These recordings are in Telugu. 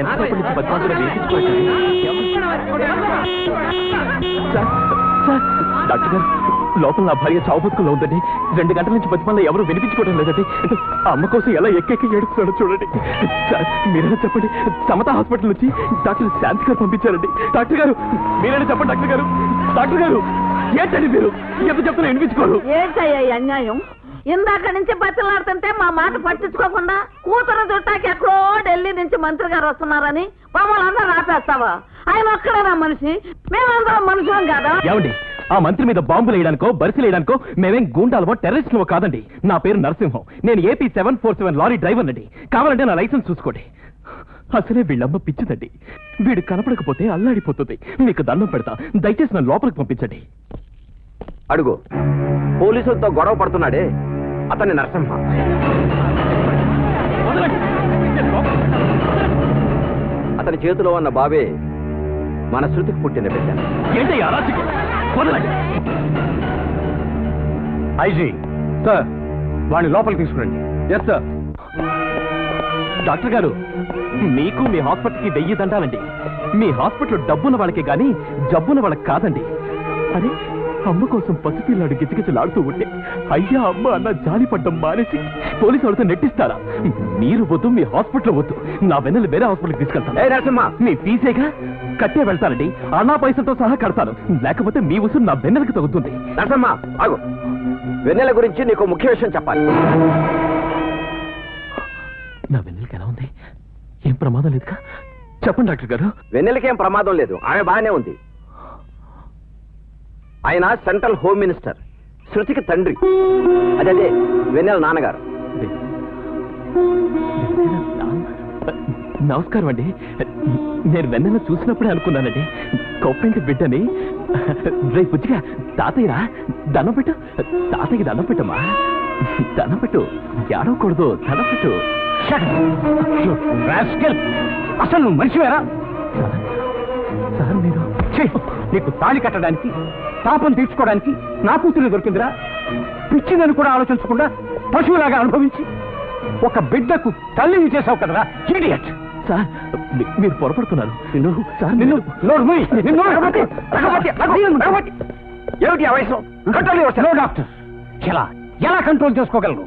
ఎంతసేపటి నుంచి డాక్టర్ గారు లోపల నా భార్య చావు ఉందండి. రెండు గంటల నుంచి బతిమాల ఎవరు వినిపించుకోవడం లేదండి. ఆ అమ్మ కోసం ఎలా ఎక్కెక్కి ఏడుస్తున్నాడో చూడండి. సార్ మీరైనా చెప్పండి. సమత హాస్పిటల్ నుంచి డాక్టర్ శాంతి గారు పంపించారండి. డాక్టర్ గారు మీరైనా చెప్పండి డాక్టర్ గారు. డాక్టర్ గారు ఏంటండి మీరు? ఎంత చెప్తున్నా వినిపించుకోరు. ఏంటయ్యా అన్యాయం? ఇందాక నుంచి బతిలాడుతుంటే మా మాట పట్టించుకోకుండా కూతురు చుట్టాకి ఎక్కడో ఢిల్లీ నుంచి మంత్రి గారు వస్తున్నారని మమ్మల్ని అందరూ ఆపేస్తావా? ఆయన ఒక్కడేనా మనిషి? మేమందరం మనుషులం కాదా? ఏమండి ఆ మంత్రి మీద బాంబులు వేయడానికో బరిసెలు వేయడానికో మేమేం గూండాలమో టెర్రరిస్టులమో కాదండి. నా పేరు నరసింహం. నేను AP seven four seven lorry driver అండి. కావాలంటే నా లైసెన్స్ చూసుకోండి. అసలే వీళ్ళమ్మ పిచ్చిదండి. వీడు కనపడకపోతే అల్లాడిపోతుంది. మీకు దండం పెడతా. దయచేసి నన్ను లోపలికి పంపించండి. అడుగు. పోలీసులతో గొడవ పడుతున్నాడే? అతన్ని నరసింహ. అతని చేతిలో ఉన్న బాబే మన శృతికి పుట్టిన బిడ్డ. ఐజీ సార్ వాడిని లోపలికి తీసుకురండి. ఎస్ సార్ డాక్టర్ గారు మీకు మీ హాస్పిటల్కి వెయ్యి దండాలండి. మీ హాస్పిటల్ డబ్బున్న వాళ్ళకి గాని జబ్బున్న వాళ్ళకి కాదండి. అరే అమ్మ కోసం పసిపిల్లాడు గిజగిజలాడుతూ ఉంటే అయ్యా అమ్మ అన్న జాలి పడ్డం మానేసి పోలీసు వాళ్ళతో నెట్టిస్తారా? మీరు వద్దు మీ హాస్పిటల్ వద్దు. నా వెన్నెలు వేరే హాస్పిటల్కి తీసుకెళ్తాను. నరసింహ మీ ఫీజేగా? కట్టే వెళ్తానండి. అన్నా పైసలతో సహా కడతాను. లేకపోతే మీ ఉసురు నా వెన్నెలకు తగ్గుతుంది నరసింహ ఆగు. వెన్నెల గురించి నీకు ముఖ్య విషయం చెప్పాలి. నా వెన్నెలకి ఎలా ఉంది? ఏం ప్రమాదం లేదుగా? చెప్పండి డాక్టర్ గారు. వెన్నెలకేం ప్రమాదం లేదు. ఆమె బాగానే ఉంది. ఆయన సెంట్రల్ హోమ్ మినిస్టర్ శృతికి తండ్రి. అదే అదే వెన్నెల నాన్నగారు. నమస్కారం అండి. నేను వెన్నెల చూసినప్పుడే అనుకున్నానండి. కొప్పింటి బిడ్డని. రే పుచ్చిగా తాతయ్యరా దండం పెట్టు. తాతయ్యకి దండం పెట్టమ్మా. దండం పెట్టు. ఏడవకూడదు దండం పెట్టు. అసలు నువ్వు మనిషివేరా? సార్, సార్ మీరు నీకు తాళి కట్టడానికి పాపం తీర్చుకోవడానికి నా కూతురు దొరికిందిరా. పిచ్చిందని కూడా ఆలోచించకుండా పశువులాగా అనుభవించి ఒక బిడ్డకు తల్లిని చేసావు కదరా. ఇడియట్ సార్ మీరు పొరపడుతున్నారు. నిన్ను సార్ నిన్ను. ఏమిటి ఆ వయసు? Control doctor. ఎలా ఎలా కంట్రోల్ చేసుకోగలరు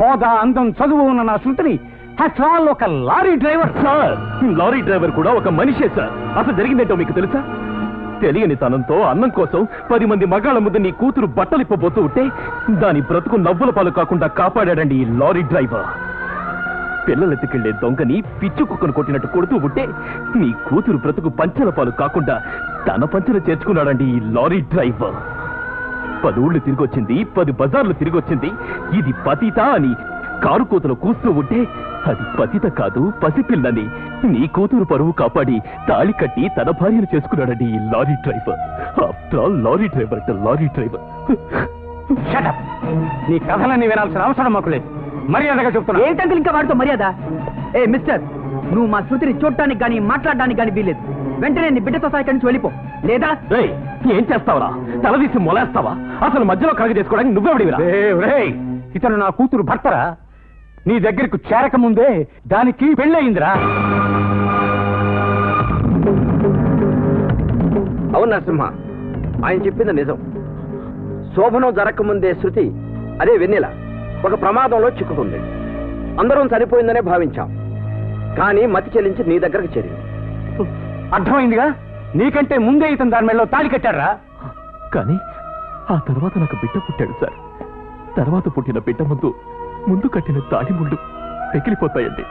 హోదా అందం చదువు ఉన్న నా శృతిని ఒక lorry driver. Sir lorry driver కూడా ఒక మనిషే సార్. అసలు జరిగిందేంటో మీకు తెలుసా? తెలియని తనంతో అన్నం కోసం పది మంది మగాళ్ళ ముందు నీ కూతురు బట్టలిప్పబోతూ ఉంటే దాని బ్రతుకు నవ్వుల పాలు కాకుండా కాపాడాడండి ఈ లారీ డ్రైవర్. పిల్లలెత్తుకెళ్ళే దొంగని పిచ్చు కుక్కను కొట్టినట్టు కొడుతూ ఉంటే నీ కూతురు బ్రతుకు పంచల పాలు కాకుండా తన పంచన చేర్చుకున్నాడండి ఈ లారీ డ్రైవర్. పది ఊళ్ళు తిరిగొచ్చింది పది బజార్లు తిరిగొచ్చింది. ఇది పతిత అని కారు కూతలు కూస్తూ ఉంటే అది పతిత కాదు పసిపిల్లని. నీ కూతురు పరువు కాపాడి తాళి కట్టి తన భార్యను చేసుకున్నాడండి ఈ lorry driver. After all lorry driver అంటే లారీ డ్రైవర్. షటప్ నీ కథలన్నీ వినాల్సిన అవసరం మాకు లేదు. మర్యాదగా చెప్తున్నా. ఏంటంటే ఇంకా వాడితో మర్యాద? ఏ మిస్టర్ నువ్వు మా శృతిని చూడటానికి గానీ మాట్లాడడానికి గానీ వీల్లేదు. వెంటనే నీ బిడ్డతో సహా ఇక్కడి నుంచి వెళ్ళిపో. లేదా? రేయ్, ఏం చేస్తావరా? తలదీసి మొలేస్తావా? అసలు మధ్యలో కలగ చేసుకోవడానికి నువ్వెవడివిరా? ఇతను నా కూతురు భర్తరా? నీ దగ్గరకు చేరక ముందే దానికి పెళ్ళయిందిరా. అవును నరసింహ ఆయన చెప్పింది నిజం. శోభనం జరగకముందే శృతి అదే వెన్నెల ఒక ప్రమాదంలో చిక్కుకుంది. అందరం చనిపోయిందనే భావించాం. కానీ మతి చెల్లించి నీ దగ్గరకు చేరింది. అర్థమైందిగా? నీకంటే ముందే ఇతను దాని మెడలో తాళి కట్టారా కానీ ఆ తర్వాత నాకు బిడ్డ పుట్టాడు సార్. తర్వాత పుట్టిన బిడ్డ ముందు ముందు కట్టిన తాడి ముళ్ళు పెకిలిపోతాయండి.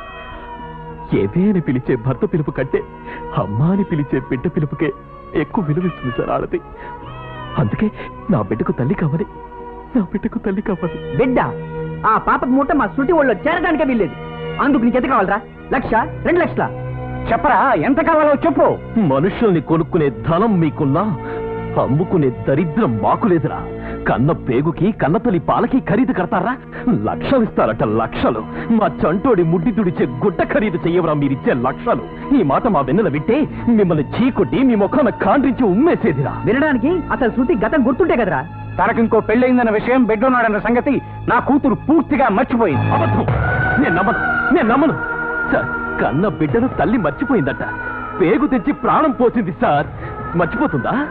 ఏదే అని పిలిచే భర్త పిలుపు కంటే అమ్మా అని పిలిచే బిడ్డ పిలుపుకే ఎక్కువ విలువిస్తుంది సార్ ఆడది అందుకే నా బిడ్డకు తల్లి కావాలి. నా బిడ్డకు తల్లి కావాలి. బిడ్డ ఆ పాపకు మూట మా శృతి ఒళ్ళో చేరడానికే వీల్లేదు. అందుకు నీకు ఎంత కావాలరా? లక్ష? రెండు లక్షల? చెప్పరా ఎంత కావాలో చెప్పు. మనుషుల్ని కొనుక్కునే ధనం మీకున్నా అమ్ముకునే దరిద్రం మాకు లేదురా. కన్న పేగుకి కన్నతల్లి పాలకి ఖరీదు కడతారా? లక్షలు ఇస్తారట లక్షలు. మా చంటోడి ముడ్డి తుడిచే గుడ్డ ఖరీదు చెయ్యవరా మీరిచ్చే లక్షలు. ఈ మాట మా వెన్నెల వింటే మిమ్మల్ని చీకొట్టి మీ ముఖాన కాండ్రించి ఉమ్మేసేదిరా. వినడానికి అసలు శృతి గతం గుర్తుంటే కదరా? తనకింకో పెళ్ళయిందన్న విషయం బెడ్డున్నాడన్న సంగతి నా కూతురు పూర్తిగా మర్చిపోయింది. అబద్ధం. నేను నమ్మను. నేను నమ్మను. సార్ కన్న బిడ్డను తల్లి మర్చిపోయిందట. పేగు తెచ్చి ప్రాణం పోసింది సార్. మర్చిపోతుందా?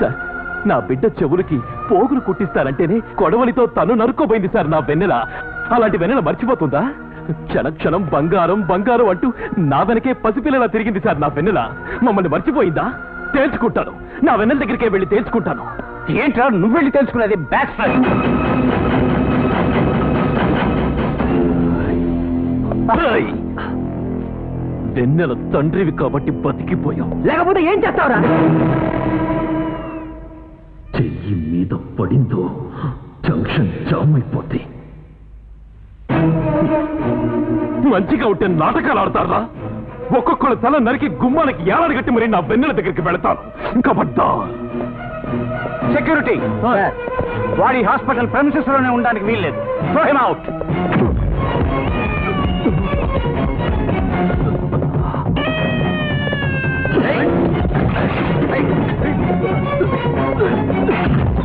సార్ నా బిడ్డ చెవులకి పోగులు కుట్టిస్తారంటేనే కొడవలితో తను నరుక్కోబోయింది సార్ నా వెన్నెల. అలాంటి వెన్నెల మర్చిపోతుందా? క్షణ క్షణం బంగారం బంగారం అంటూ నా వెనకే పసిపిల్లలా తిరిగింది సార్ నా వెన్నెల. మమ్మల్ని మర్చిపోయిందా? తేల్చుకుంటాను. నా వెన్నెల దగ్గరికే వెళ్ళి తేల్చుకుంటాను. ఏంట్రా నువ్వు వెళ్ళి తెలుసుకునేది బ్యాక్ వెన్నెల తండ్రివి కాబట్టి బతికిపోయావు లేకపోతే ఏం చేస్తావురా? చెయ్యి మీద పడిందో జంక్షన్ జామ్ అయిపోతే మంచిగా ఉంటే నాటకాలు ఆడతారా? ఒక్కొక్కళ్ళ తల నరికి గుమ్మానికి ఏలాడి గట్టి మరి నా వెన్నెల దగ్గరికి వెళతాను. కబడ్డా సెక్యూరిటీ వాడి హాస్పిటల్ ప్రెమిసెస్లోనే ఉండడానికి వీల్లేదు. Throw him out Hey!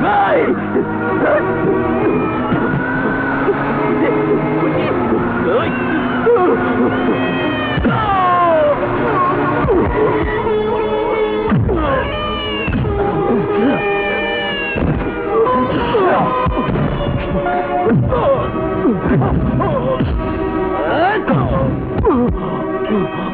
Vai! Ah!